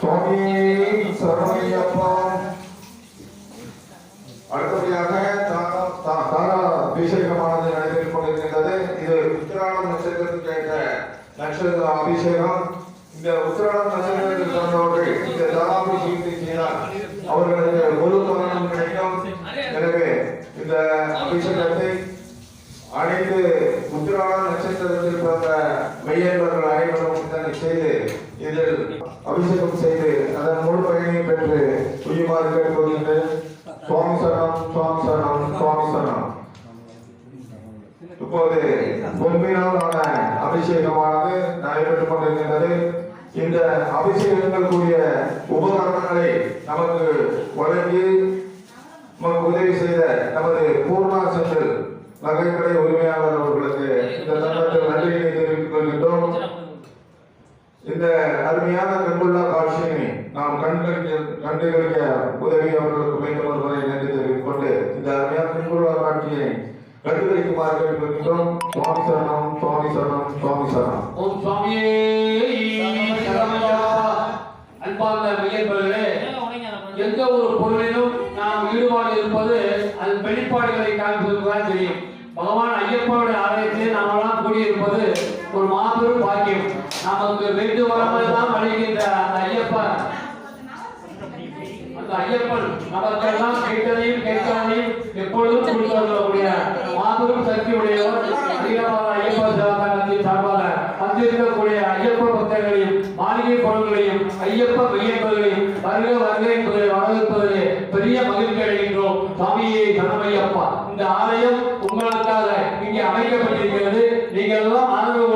சுவாமி சரணையப்பா அடுத்தபடியாக தாரா- அபிஷேகமானது நடைபெற்றுக் கொண்டிருக்கின்றது இது உத்திராடம் நட்சத்திரத்துக்கு நட்சத்திர அபிஷேகம் இந்த உத்திராடம் நட்சத்திரத்தில் பிறந்தவர்கள் இந்த தாராபிஷேகத்தை செய்தால் அவர்களுக்கு முழு பலனும் கிடைக்கும் எனவே இந்த அபிஷேகத்தை அனைத்து உத்திராட நட்சத்திரத்தில் பிறந்த மெய்யன்பர்கள் அனைவரும் இதனை செய்து இதில் அபிஷேகம் செய்து அதன் முழு பயனை பெற்று உயுமாறு கேட்டுக்கொள்கின்றேன் சுவாமி சரணம் சுவாமி சரணம் சுவாமி சரணம் இப்போது பொன்மையினாலான அபிஷேகமானது நடைபெற்றுக் கொண்டிருக்கின்றது. இந்த அபிஷேகங்களுக்குரிய உபகரணங்களை நமக்கு வழங்கி நமக்கு உதவி செய்த நமது பூர்ணா செந்தில் நகைக்கடை உரிமையாளர் அவர்களுக்கு இந்த சட்டத்தில் நன்றியை தெரிவித்துக் கொள்கின்றோம். இந்த அருமையான கண்கொள்ளா காட்சியினை நாம் கண்களிக்க கண்டுகளிக்க உதவி அவர்களுக்கு மீண்டும் ஒரு முறை நன்றி தெரிவித்துக் கொண்டு இந்த அருமையான கண்கொள்ளா காட்சியை கண்டுகளிக்குமாறு சுவாமி சரணம் சுவாமி சரணம் சுவாமி சரணம். ஓம் சுவாமியே சரணையா. அன்பார்ந்த மெய்யன்பர்களே எந்த ஒரு பொருளிலும் நாம் ஈடுபாடு இருப்பது அதன் வெளிப்பாடுகளை காண்பதுதான் தெரியும். பகவான் ஐயப்பனுடைய ஆலயத்திலே நாமெல்லாம் கூடியிருப்பது ஒரு மாபெரும் பாக்கியம். நமக்கு வேண்டு தான் வழிகின்ற அந்த ஐயப்பன் அந்த ஐயப்பன் நமக்கெல்லாம் கேட்டதையும் கேட்காதையும் எப்பொழுதும் மாபெரும் சக்தி உடையவர் அதிகமாக ஐயப்பன் சார்பாக வந்திருக்கக்கூடிய ஐயப்ப பக்தர்களையும் மாளிகை பொருள்களையும் ஐயப்ப வருக வருக என்பதை வரவேற்பதிலே பெரிய மகிழ்ச்சி அடைகின்றோம். சுவாமியே சரணமையப்பா இந்த ஆலயம் உங்களுக்காக இங்கே அமைக்கப்பட்டிருக்கிறது. நீங்கள் எல்லாம் ஆதரவு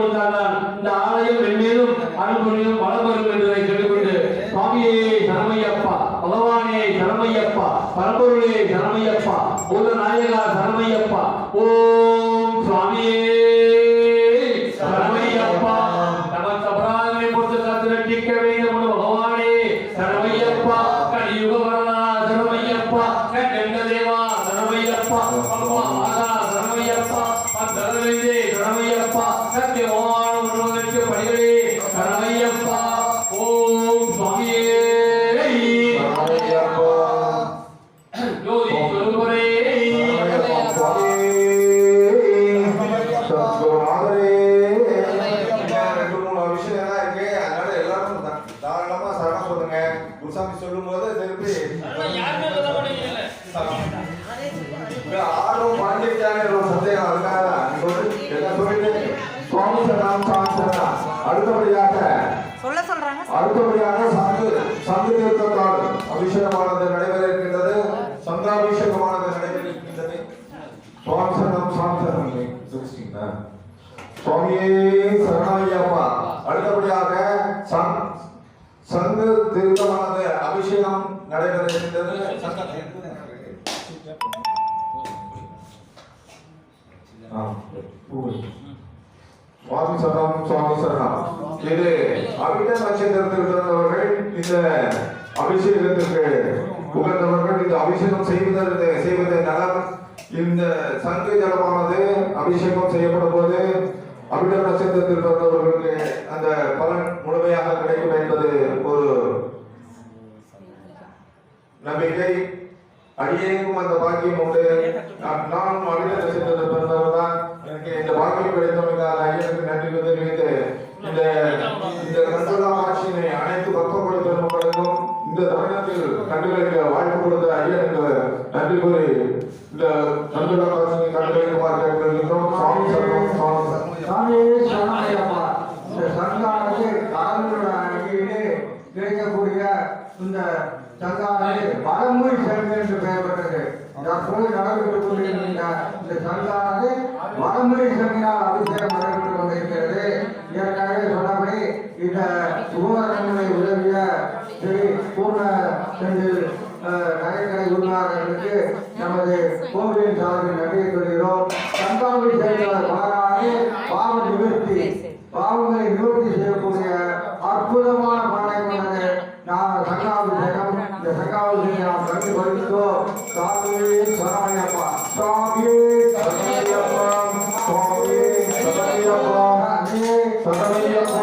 சரணமையப்பா அம்மா மாதா சரணமையப்பா அத்தரவிந்தே சரணமையப்பா சத்தியமான உருவதற்கு படிகளே சரணமையப்பா ஓம் சுவாமியே. ஜோதி சொல்லுவரே சொல்லும்போது. திருப்பி சந்தேகம் அதுக்காக தான். நீங்க வந்து எல்லாம் சொல்லிட்டு சுவாமி சரணம், சுவாமி சரணம். அடுத்தபடியாக சொல்ல சொல்றாங்க. அடுத்தபடியாக சங்கு சங்கு தீர்த்தத்தால் அபிஷேகமானது நடைபெற இருக்கின்றது சங்காபிஷேகமானது நடைபெற இருக்கின்றது சுவாமி சரணம் சுவாமி சரணம். தெரிஞ்சுட்டீங்களா? சுவாமியே சரணமையப்பா அடுத்தபடியாக சங் சங்கு தீர்த்தமானது அபிஷேகம் நடைபெற இருக்கின்றது சங்க- சுவாமி சரணம் சுவாமி சரணம் இது அபித நட்சத்திரத்தில் பிறந்தவர்கள் இந்த அபிஷேகத்திற்கு உகந்தவர்கள் இந்த அபிஷேகம் செய்வதற்கு செய்வது நலம். இந்த சங்கு ஜலமானது அபிஷேகம் செய்யப்படும் போது அபிட நட்சத்திரத்தில் பிறந்தவர்களுக்கு அந்த பலன் முழுமையாக கிடைக்கும் என்பது ஒரு நம்பிக்கை. அடியேக்கும் அந்த பாக்கியம் உண்டு. நான் இந்த தருணத்தில் கண்டுகளிக்க வாய்ப்பு கொடுத்த ஐயனுக்கு நன்றி கூறி இந்த கண்டுலா ஆட்சியை கண்டுகளிக்குமாறு கேட்கிறோம் சுவாமி சரணம் சுவாமி சாமியே சரணமையப்பா இந்த சங்கானது கடலோட அருகிலே கிடைக்கக்கூடிய இந்த சங்கானது வடமொழி சங்கு என்று பெயர் பெற்றது. தற்போது நடைபெற்றுக் கொண்டிருக்கின்ற இந்த சங்கானது வடமொழி சங்கினால் அபிஷேகம் நடைபெற்றுக் கொண்டிருக்கிறது. ஏற்கனவே சொன்னபடி இந்த செந்தில் நகைக்கடை உரிமையாளர்களுக்கு நமது கோவிலின் சார்பில் நன்றியை சொல்கிறோம். சங்காவி செயலாளர் மாறாது பாவ நிவர்த்தி. பாவங்களை நிவர்த்தி செய்யக்கூடிய அற்புதமான பானை கொண்டது நான் சங்காபிஷேகம். இந்த சங்காபிஷேகம் நாம் கண்டு வருகிறோம் சாமியே சரணையப்பா. சாமியே சரணையப்பா. சுவாமியே சரணையப்பா. சாமியே சரணமையப்பா,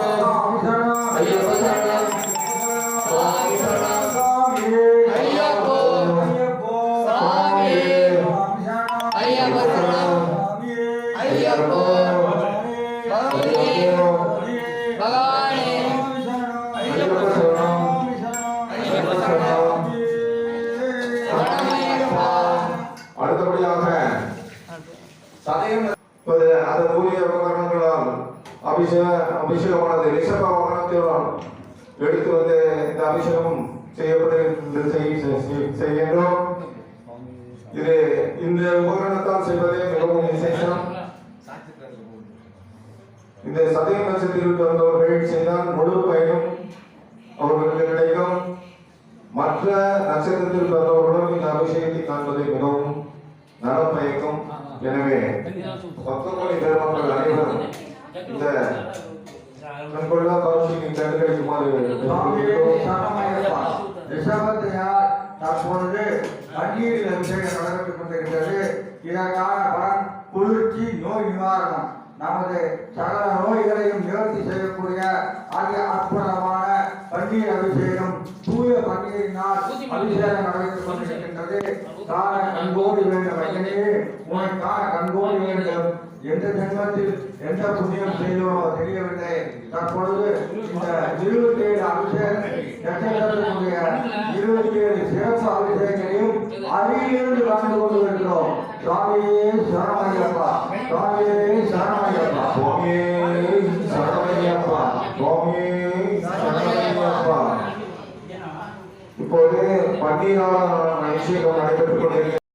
அபிஷேக அபிஷேகமானது ரிஷப வாகனத்துடன் எடுத்து வந்து இந்த அபிஷேகம் செய்யப்பட்டு செய்கின்றோம் இது இந்த உபகரணத்தால் செய்வதே மிகவும் விசேஷம் இந்த சதய நட்சத்திரம் வந்தவர்கள் செய்தால் முழு பயனும் அவர்களுக்கு கிடைக்கும் மற்ற நட்சத்திரத்தில் பிறந்தவர்களும் இந்த அபிஷேகத்தை காண்பது மிகவும் நலம் பயக்கும் எனவே பத்தொன்பது பெருமக்கள் அனைவரும் இந்த கண்கொள்ளா கேட்டுக்கொள்கிறோம். சரணமையப்பா. ரிஷபத்தையார் தற்பொழுது தண்ணீரில் அபிஷேகம் நடைபெற்றுக் கொண்டிருக்கிறது இதற்கான பலன் குளிர்ச்சி நோய் நிவாரணம் நமது சகல நோய்களையும் நிவர்த்தி செய்யக்கூடிய ஆகிய அற்புதமான பன்னீர் அபிஷேகம் தூய பன்னீரினால் அபிஷேகம் நடைபெற்றுக் கொண்டிருக்கின்றது காண கண்கோடி வேண்டும் காண கண்கோடி வேண்டும் எந்த ஜென்மத்தில் எந்த புண்ணியம் செய்தோமோ தெரியவில்லை. தற்பொழுது இந்த இருபத்தி ஏழு அபிஷேகம் நட்சத்திரத்தினுடைய இருபத்தி ஏழு சிறப்பு அபிஷேகங்களையும் அருகிலிருந்து கலந்து கொண்டு வருகிறோம் சுவாமியே சரணமையப்பா சுவாமியே சரணமையப்பா சுவாமியே சரணமையப்பா சுவாமியே சரணமையப்பா இப்போது பன்னீரான அபிஷேகம் நடைபெற்றுக் கொண்டிருக்கிறது.